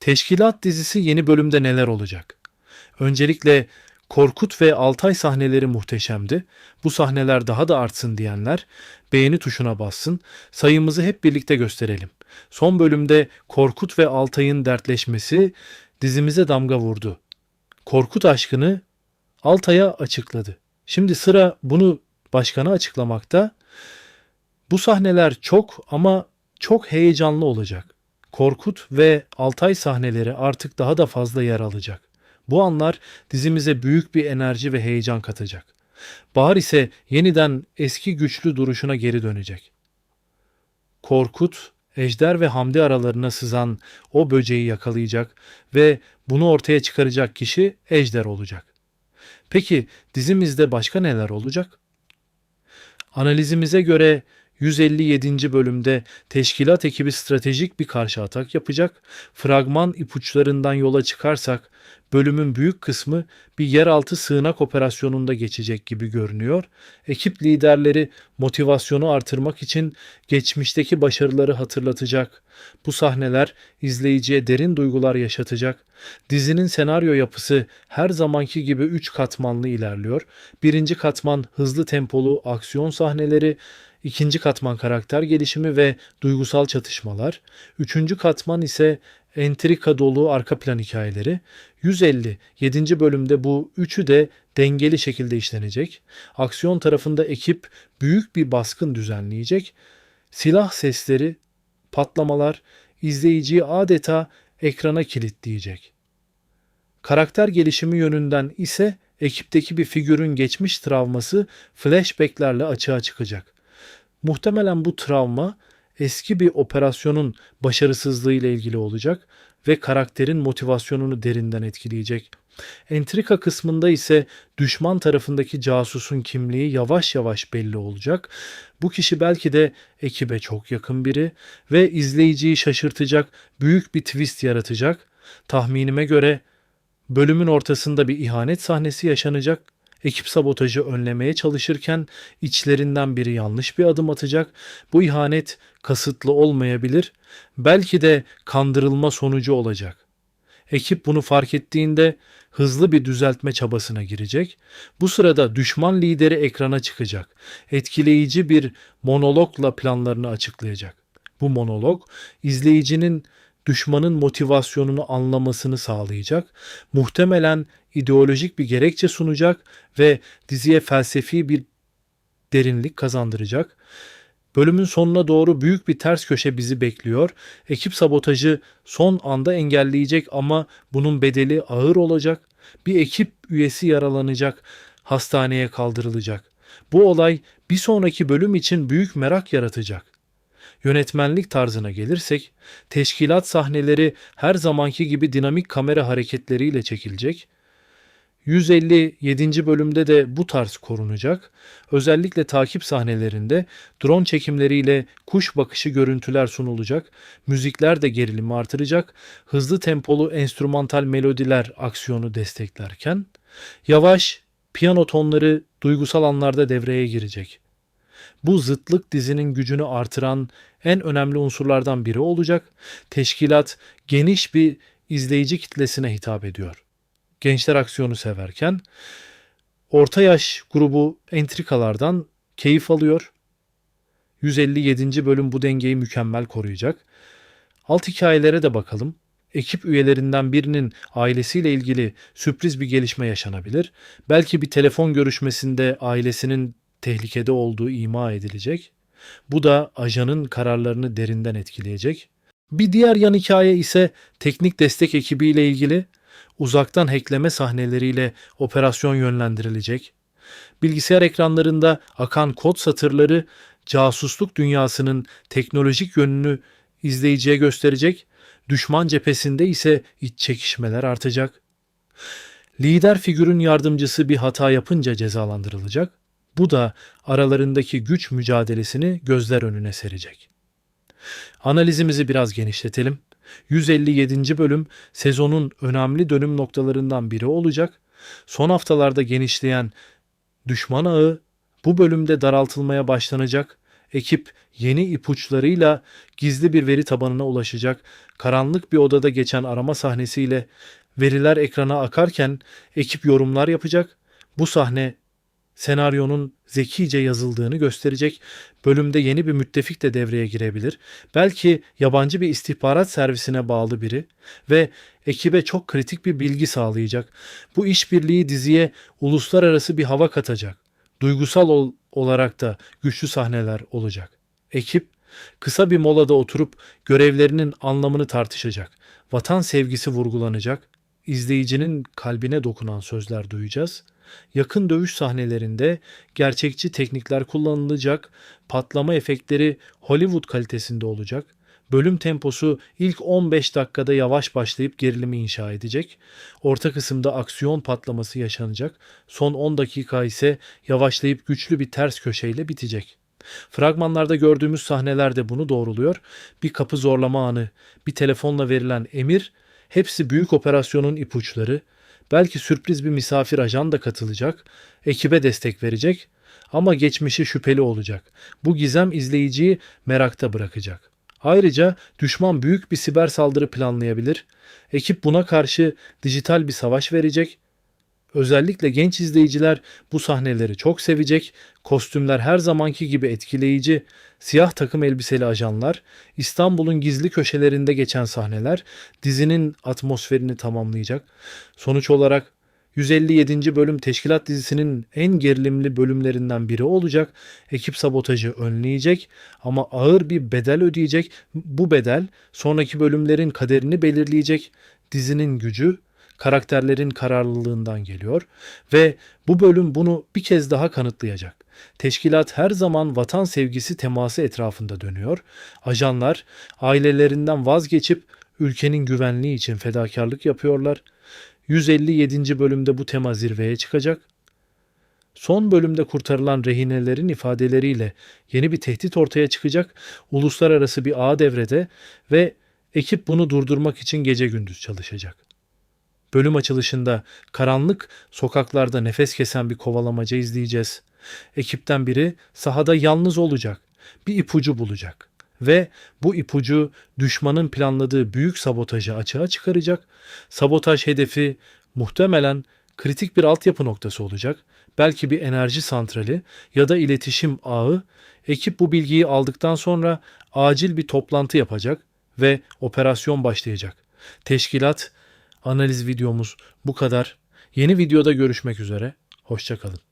Teşkilat dizisi yeni bölümde neler olacak? Öncelikle Korkut ve Altay sahneleri muhteşemdi. Bu sahneler daha da artsın diyenler beğeni tuşuna bassın. Sayımızı hep birlikte gösterelim. Son bölümde Korkut ve Altay'ın dertleşmesi dizimize damga vurdu. Korkut aşkını Altay'a açıkladı. Şimdi sıra bunu başkana açıklamakta. Bu sahneler çok ama çok heyecanlı olacak. Korkut ve Altay sahneleri artık daha da fazla yer alacak. Bu anlar dizimize büyük bir enerji ve heyecan katacak. Bahar ise yeniden eski güçlü duruşuna geri dönecek. Korkut, Ejder ve Hamdi aralarına sızan o böceği yakalayacak ve bunu ortaya çıkaracak kişi Ejder olacak. Peki dizimizde başka neler olacak? Analizimize göre 157. bölümde teşkilat ekibi stratejik bir karşı atak yapacak. Fragman ipuçlarından yola çıkarsak bölümün büyük kısmı bir yeraltı sığınak operasyonunda geçecek gibi görünüyor. Ekip liderleri motivasyonu artırmak için geçmişteki başarıları hatırlatacak. Bu sahneler izleyiciye derin duygular yaşatacak. Dizinin senaryo yapısı her zamanki gibi 3 katmanlı ilerliyor. Birinci katman hızlı tempolu aksiyon sahneleri, ikinci katman karakter gelişimi ve duygusal çatışmalar, üçüncü katman ise entrika dolu arka plan hikayeleri. 150 7. bölümde bu üçü de dengeli şekilde işlenecek. Aksiyon tarafında ekip büyük bir baskın düzenleyecek. Silah sesleri, patlamalar izleyiciyi adeta ekrana kilitleyecek. Karakter gelişimi yönünden ise ekipteki bir figürün geçmiş travması flashbacklerle açığa çıkacak. Muhtemelen bu travma eski bir operasyonun başarısızlığı ile ilgili olacak ve karakterin motivasyonunu derinden etkileyecek. Entrika kısmında ise düşman tarafındaki casusun kimliği yavaş yavaş belli olacak. Bu kişi belki de ekibe çok yakın biri ve izleyiciyi şaşırtacak, büyük bir twist yaratacak. Tahminime göre bölümün ortasında bir ihanet sahnesi yaşanacak ekip sabotajı önlemeye çalışırken içlerinden biri yanlış bir adım atacak. Bu ihanet kasıtlı olmayabilir. Belki de kandırılma sonucu olacak. Ekip bunu fark ettiğinde hızlı bir düzeltme çabasına girecek. Bu sırada düşman lideri ekrana çıkacak. Etkileyici bir monologla planlarını açıklayacak. Bu monolog izleyicinin düşmanın motivasyonunu anlamasını sağlayacak. Muhtemelen ideolojik bir gerekçe sunacak ve diziye felsefi bir derinlik kazandıracak. Bölümün sonuna doğru büyük bir ters köşe bizi bekliyor. Ekip sabotajı son anda engelleyecek ama bunun bedeli ağır olacak. Bir ekip üyesi yaralanacak, hastaneye kaldırılacak. Bu olay bir sonraki bölüm için büyük merak yaratacak. Yönetmenlik tarzına gelirsek, teşkilat sahneleri her zamanki gibi dinamik kamera hareketleriyle çekilecek. 157. bölümde de bu tarz korunacak. Özellikle takip sahnelerinde drone çekimleriyle kuş bakışı görüntüler sunulacak. Müzikler de gerilimi artıracak. Hızlı tempolu enstrümantal melodiler aksiyonu desteklerken yavaş piyano tonları duygusal anlarda devreye girecek. Bu zıtlık dizinin gücünü artıran en önemli unsurlardan biri olacak. Teşkilat geniş bir izleyici kitlesine hitap ediyor. Gençler aksiyonu severken orta yaş grubu entrikalardan keyif alıyor. 157. bölüm bu dengeyi mükemmel koruyacak. Alt hikayelere de bakalım. Ekip üyelerinden birinin ailesiyle ilgili sürpriz bir gelişme yaşanabilir. Belki bir telefon görüşmesinde ailesinin tehlikede olduğu ima edilecek. Bu da ajanın kararlarını derinden etkileyecek. Bir diğer yan hikaye ise teknik destek ekibiyle ilgili uzaktan hackleme sahneleriyle operasyon yönlendirilecek. Bilgisayar ekranlarında akan kod satırları casusluk dünyasının teknolojik yönünü izleyiciye gösterecek. Düşman cephesinde ise iç çekişmeler artacak. Lider figürün yardımcısı bir hata yapınca cezalandırılacak. Bu da aralarındaki güç mücadelesini gözler önüne serecek. Analizimizi biraz genişletelim. 157. bölüm sezonun önemli dönüm noktalarından biri olacak. Son haftalarda genişleyen düşman ağı bu bölümde daraltılmaya başlanacak. Ekip yeni ipuçlarıyla gizli bir veri tabanına ulaşacak. Karanlık bir odada geçen arama sahnesiyle veriler ekrana akarken ekip yorumlar yapacak. Bu sahne senaryonun zekice yazıldığını gösterecek. Bölümde yeni bir müttefik de devreye girebilir. Belki yabancı bir istihbarat servisine bağlı biri ve ekibe çok kritik bir bilgi sağlayacak. Bu işbirliği diziye uluslararası bir hava katacak. Duygusal ol- olarak da güçlü sahneler olacak. Ekip kısa bir molada oturup görevlerinin anlamını tartışacak. Vatan sevgisi vurgulanacak. İzleyicinin kalbine dokunan sözler duyacağız. Yakın dövüş sahnelerinde gerçekçi teknikler kullanılacak, patlama efektleri Hollywood kalitesinde olacak. Bölüm temposu ilk 15 dakikada yavaş başlayıp gerilimi inşa edecek. Orta kısımda aksiyon patlaması yaşanacak. Son 10 dakika ise yavaşlayıp güçlü bir ters köşeyle bitecek. Fragmanlarda gördüğümüz sahneler de bunu doğruluyor. Bir kapı zorlama anı, bir telefonla verilen emir, hepsi büyük operasyonun ipuçları. Belki sürpriz bir misafir ajan da katılacak, ekibe destek verecek ama geçmişi şüpheli olacak. Bu gizem izleyiciyi merakta bırakacak. Ayrıca düşman büyük bir siber saldırı planlayabilir. Ekip buna karşı dijital bir savaş verecek. Özellikle genç izleyiciler bu sahneleri çok sevecek. Kostümler her zamanki gibi etkileyici. Siyah takım elbiseli ajanlar, İstanbul'un gizli köşelerinde geçen sahneler dizinin atmosferini tamamlayacak. Sonuç olarak 157. bölüm Teşkilat dizisinin en gerilimli bölümlerinden biri olacak. Ekip sabotajı önleyecek ama ağır bir bedel ödeyecek. Bu bedel sonraki bölümlerin kaderini belirleyecek. Dizinin gücü karakterlerin kararlılığından geliyor ve bu bölüm bunu bir kez daha kanıtlayacak. Teşkilat her zaman vatan sevgisi teması etrafında dönüyor. Ajanlar ailelerinden vazgeçip ülkenin güvenliği için fedakarlık yapıyorlar. 157. bölümde bu tema zirveye çıkacak. Son bölümde kurtarılan rehinelerin ifadeleriyle yeni bir tehdit ortaya çıkacak. Uluslararası bir ağ devrede ve ekip bunu durdurmak için gece gündüz çalışacak. Bölüm açılışında karanlık sokaklarda nefes kesen bir kovalamaca izleyeceğiz. Ekipten biri sahada yalnız olacak. Bir ipucu bulacak ve bu ipucu düşmanın planladığı büyük sabotajı açığa çıkaracak. Sabotaj hedefi muhtemelen kritik bir altyapı noktası olacak. Belki bir enerji santrali ya da iletişim ağı. Ekip bu bilgiyi aldıktan sonra acil bir toplantı yapacak ve operasyon başlayacak. Teşkilat analiz videomuz bu kadar. Yeni videoda görüşmek üzere. Hoşçakalın.